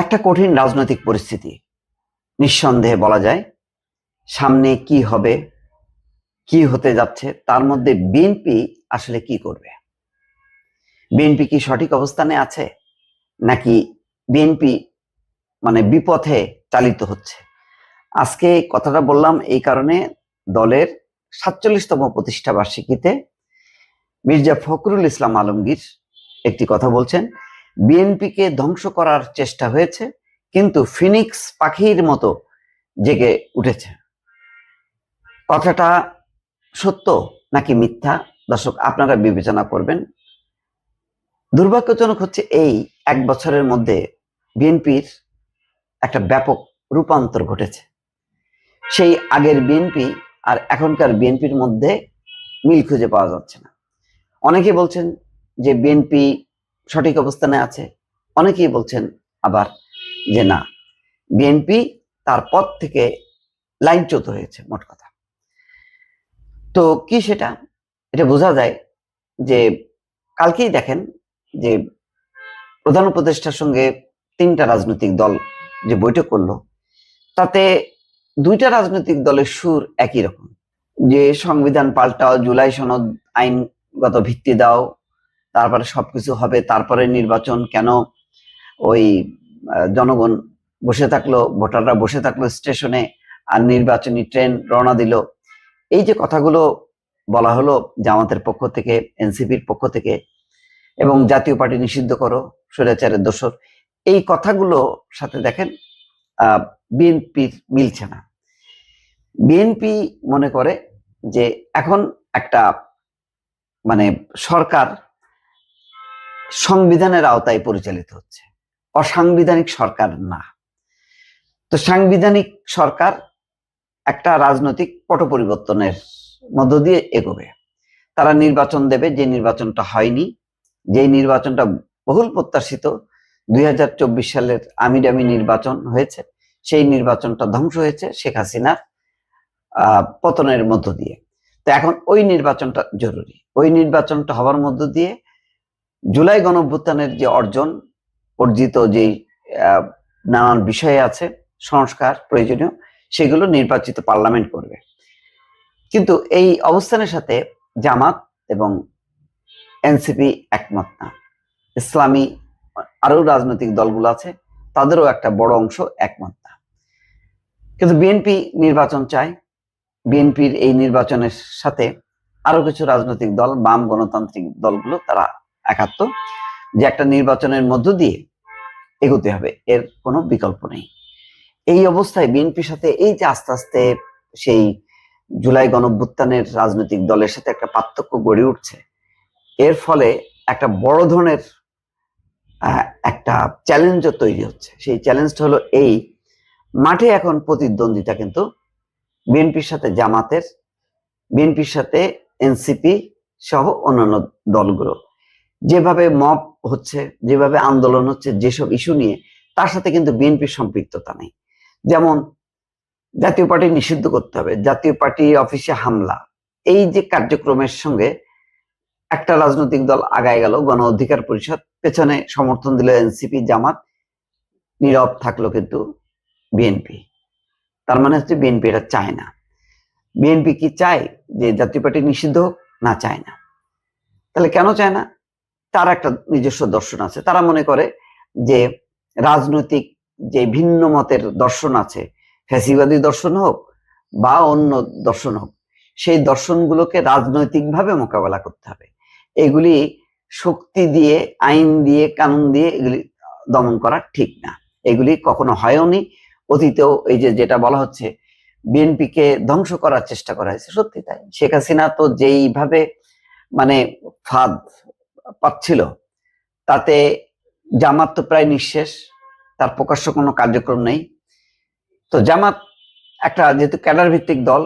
একটা কঠিন রাজনৈতিক পরিস্থিতি। নিঃসন্দেহে বলা যায়, সামনে কি হবে, কি হতে যাচ্ছে, তার মধ্যে বিএনপি আসলে কি করবে? বিএনপি কি সঠিক অবস্থানে আছে, নাকি বিএনপি মানে বিপথে চালিত হচ্ছে? আজকে কথাটা বললাম এই কারণে দলের সাতচল্লিশতম প্রতিষ্ঠা বার্ষিকীতে মির্জা ফখরুল ইসলাম আলমগীর একটি কথা বলছেন বিএনপিকে ধ্বংস করার চেষ্টা হয়েছে, কিন্তু ফিনিক্স পাখির মতো জেগে উঠেছে। কথাটা সত্য নাকি মিথ্যা? দর্শক, আপনারা বিবেচনা করবেন। দুর্ভাগ্যজনক হচ্ছে এই এক বছরের মধ্যে বিএনপির একটা ব্যাপক রূপান্তর ঘটেছে। সেই আগের বিএনপি আর এখনকার বিএনপির মধ্যে মিল খুঁজে পাওয়া যাচ্ছে না। অনেকে বলছেন যে বিএনপি সঠিক অবস্থানে আছে। অনেকেই বলছেন আবার যে না, বিএনপি তার পথ থেকে লাইনচ্যুত হয়েছে, মোট কথা। তো কি সেটা? এটা বোঝা যায় যে কালকেই দেখেন যে প্রধান উপদেষ্টার সঙ্গে তিনটা রাজনৈতিক দল যে বৈঠক করল, তাতে দুইটা রাজনৈতিক দলের সুর একই রকম। যে সংবিধান পাল্টাও, জুলাই সনদ আইনগত ভিত্তি দাও তারপরে সবকিছু হবে, তারপরে নির্বাচন কেন ওই জনগণ বসে থাকল, ভোটাররা বসে থাকল স্টেশনে, আর নির্বাচনী ট্রেন রওনা দিল। এই যে কথাগুলো বলা হলো জামাতের পক্ষ থেকে, এনসিপির পক্ষ থেকে, এবং জাতীয় পার্টি নিষিদ্ধ করো, স্বৈরাচারের দোষর, এই কথাগুলো সাথে দেখেন বিএনপির মিলছে না। বিএনপি মনে করে যে এখন একটা মানে সরকার সংবিধানের আওতায় পরিচালিত হচ্ছে। অসাংবিধানিক সরকার না। তো সাংবিধানিক সরকার একটা রাজনৈতিক পট পরিবর্তনের মধ্য দিয়ে এগোবে। তারা নির্বাচন দেবে, যে নির্বাচনটা হয়নি, যে নির্বাচনটা বহুল প্রত্যাশিত, দুই হাজার চব্বিশ সালের আমিডামি নির্বাচন হয়েছে, সেই নির্বাচনটা ধ্বংস হয়েছে শেখ হাসিনার পতনের মধ্য দিয়ে। তো এখন ওই নির্বাচনটা জরুরি। ওই নির্বাচনটা হওয়ার মধ্য দিয়ে জুলাই গণঅভ্যুত্থানের যে অর্জন, অর্জিত যে নানান বিষয়ে আছে, সংস্কার প্রয়োজনীয়, সেগুলো নির্বাচিত পার্লামেন্ট করবে। কিন্তু এই অবস্থানের সাথে জামাত এবং এনসিপি একমত না। ইসলামী আরও রাজনৈতিক দলগুলো আছে, তাদেরও একটা বড় অংশ একমত না। কিন্তু বিএনপি নির্বাচন চায়, বিএনপির এই নির্বাচনের সাথে আরও কিছু রাজনৈতিক দল, বাম গণতান্ত্রিক দলগুলো, তারা একাত্ম যে একটা নির্বাচনের মধ্য দিয়ে এগোতে হবে, এর কোনো বিকল্প নেই। এই অবস্থায় বিএনপির সাথে এই যে আস্তে আস্তে সেই জুলাই গণভ্যুত্থানের রাজনৈতিক দলের সাথে একটা পার্থক্য গড়ে উঠছে, এর ফলে একটা বড় ধরনের একটা চ্যালেঞ্জও তৈরি হচ্ছে। সেই চ্যালেঞ্জটা হলো এই, মাঠে এখন প্রতিদ্বন্দ্বিতা কিন্তু বিএনপির সাথে জামাতের, বিএনপির সাথে এনসিপি সহ অন্যান্য দলগুলো। যেভাবে মব হচ্ছে, যেভাবে আন্দোলন হচ্ছে, যেসব ইস্যু নিয়ে, তার সাথে কিন্তু বিএনপির সম্পৃক্ততা নেই। যেমন জাতীয় পার্টি নিষিদ্ধ করতে হবে, জাতীয় পার্টি অফিসে হামলা। এই যে কার্যক্রমের সঙ্গে একটা রাজনৈতিক দল আগায় গেল, গণ অধিকার পরিষদ, পেছনে সমর্থন দিল এনসিপি, জামাত, নীরব থাকল কিন্তু বিএনপি। তার মানে হচ্ছে বিএনপি এটা চায় না। বিএনপি কি চায় যে জাতীয় পার্টি নিষিদ্ধ হোক? না চায় না। তাহলে কেন চায় না? তার একটা নিজস্ব দর্শন আছে। তারা মনে করে যে রাজনৈতিক যে ভিন্ন মতের দর্শন আছে, ফ্যাসিবাদী দর্শন হোক বা অন্য দর্শন হোক, সেই দর্শনগুলোকে রাজনৈতিকভাবে মোকাবেলা করতে হবে। এগুলি শক্তি দিয়ে, আইন দিয়ে, কানুন দিয়ে এগুলি দমন করা ঠিক না। এগুলি কখনো হয়ওনি অতীতেও এই যে যেটা বলা হচ্ছে, বিএনপিকে ধ্বংস করার চেষ্টা করা হয়েছে। সত্যি তাই। শেখ হাসিনা তো যেইভাবে মানে ফাঁদ পাচ্ছিল। তাতে জামাত তো প্রায় নিঃশেষ, তার প্রকাশ্য কোনো কার্যক্রম নেই। তো জামাত একটা যেহেতু ক্যাডার ভিত্তিক দল,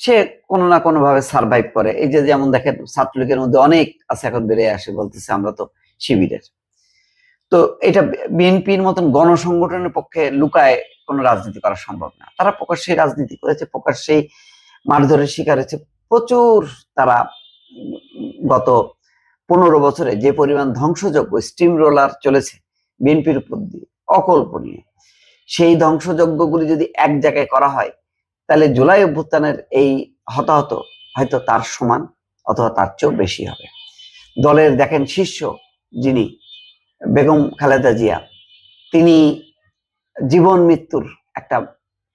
সে কোনো না কোনো ভাবে সার্ভাইভ করে। এই যে যেমন দেখেন, ছাত্রলীগের মধ্যে অনেক আছে, এখন বেড়ে আসে বলতেছে আমরা তো শিবিরের। তো এটা বিএনপির মতন গণসংগঠনের পক্ষে লুকায় কোনো রাজনীতি করা সম্ভব না। তারা প্রকাশ্যে রাজনীতি করেছে, প্রকাশ্যেই মারধরের শিকার হয়েছে। প্রচুর তারা গত পনেরো বছরে যে পরিমাণ ধ্বংসযোগ্য স্টিম রোলার চলেছে, বিএনপির উপর দিয়ে, অকল্পনীয়। সেই ধ্বংসযজ্ঞগুলি যদি এক জায়গায় করা হয়, তাহলে জুলাই অভ্যুত্থানের এই হতাহত হয়তো তার সমান অথবা তার চেয়েও বেশি হবে। দলের দেখেন শীর্ষ যিনি, বেগম খালেদা জিয়া, তিনি জীবন মৃত্যুর একটা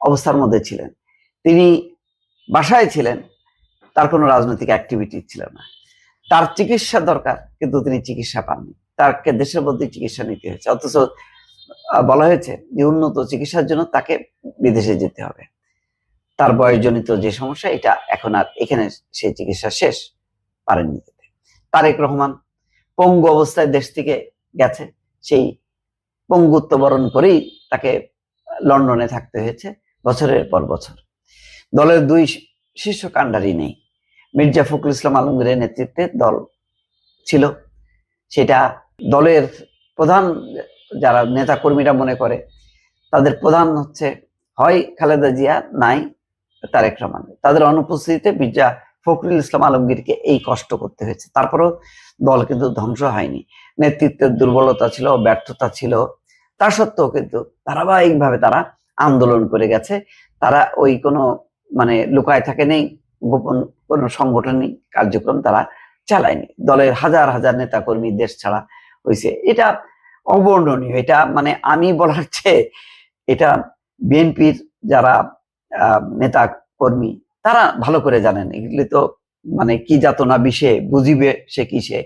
অবস্থার মধ্যে ছিলেন। তিনি বাসায় ছিলেন, তার কোনো রাজনৈতিক অ্যাক্টিভিটি ছিল না। তার চিকিৎসা দরকার, কিন্তু তিনি চিকিৎসা পাননি। তাকে দেশের মধ্যে চিকিৎসা নিতে হয়েছে। অথচ বলা হয়েছে যে উন্নত চিকিৎসার জন্য তাকে বিদেশে যেতে হবে। তার বয়সজনিত যে সমস্যা, এটা এখন আর এখানে সেই চিকিৎসা শেষ পারেননি যেতে তারেক রহমান পঙ্গু অবস্থায় দেশ থেকে গেছে। সেই পঙ্গুত্ব বরণ করেই তাকে লন্ডনে থাকতে হয়েছে বছরের পর বছর। দলের দুই শীর্ষ কাণ্ডারি নেই। মির্জা ফখরুল ইসলাম আলমগীরের নেতৃত্বে দল ছিল। সেটা দলের প্রধান যারা নেতা কর্মীরা মনে করে, তাদের প্রধান হচ্ছে, হয় খালেদা জিয়া, নাই তারেক রহমান। তাদের অনুপস্থিতিতে মির্জা ফখরুল ইসলাম আলমগীরকে এই কষ্ট করতে হয়েছে। তারপরেও দল কিন্তু ধ্বংস হয়নি। নেতৃত্বের দুর্বলতা ছিল, ব্যর্থতা ছিল। তা সত্ত্বেও কিন্তু ধারাবাহিকভাবে তারা আন্দোলন করে গেছে। তারা ওই কোনো মানে লুকায় থাকে নেই গোপন কোনো সংগঠনিক কার্যক্রম তারা চালায়নি। দলের হাজার হাজার নেতা কর্মী দেশ ছাড়া হয়েছে এটা অবর্ণনীয়। এটা মানে আমি বলার চেয়ে এটা বিএনপির যারা নেতা কর্মী তারা ভালো করে জানেন। এগুলি তো মানে কি যাতনা বিষে, বুঝিবে সে কিসে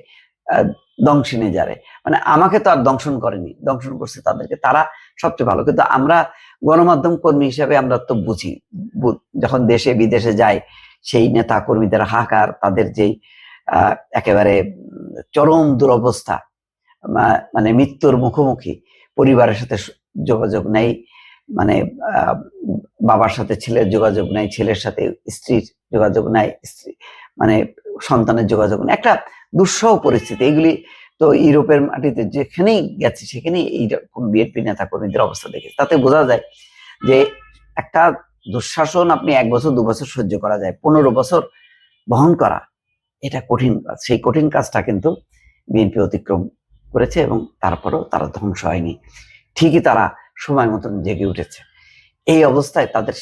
দংশনে যারে। মানে আমাকে তো আর দংশন করেনি। দংশন করছে তাদেরকে। তারা সবচেয়ে ভালো। কিন্তু আমরা গণমাধ্যম কর্মী হিসেবে আমরা তো বুঝি। যখন দেশে বিদেশে যাই সেই নেতা কর্মীদের হাহাকার, তাদের যেই একেবারে চরম দুরবস্থা মানে মৃত্যুর মুখোমুখি পরিবারের সাথে যোগাযোগ নেই মানে বাবার সাথে ছেলের যোগাযোগ নেই, ছেলের সাথে স্ত্রীর যোগাযোগ নাই, স্ত্রী মানে সন্তানের যোগাযোগ নেই। একটা দুঃসহ পরিস্থিতি। এগুলি তো ইউরোপের মাটিতে যেখানেই গেছে, সেখানেই এইরকম বিএনপি নেতা কর্মীদের অবস্থা দেখেছে। তাতে বোঝা যায় যে একটা দুঃশাসন আপনি এক বছর, দু বছর সহ্য করা যায়। পনেরো বছর বহন করা, এটা কঠিন কাজ। সেই কঠিন কাজটা কিন্তু বিএনপি অতিক্রম করেছে এবং তারপরেও তারা ধ্বংস হয়নি। ঠিকই তারা সময় মতন জেগে উঠেছে। এই অবস্থায় তাদের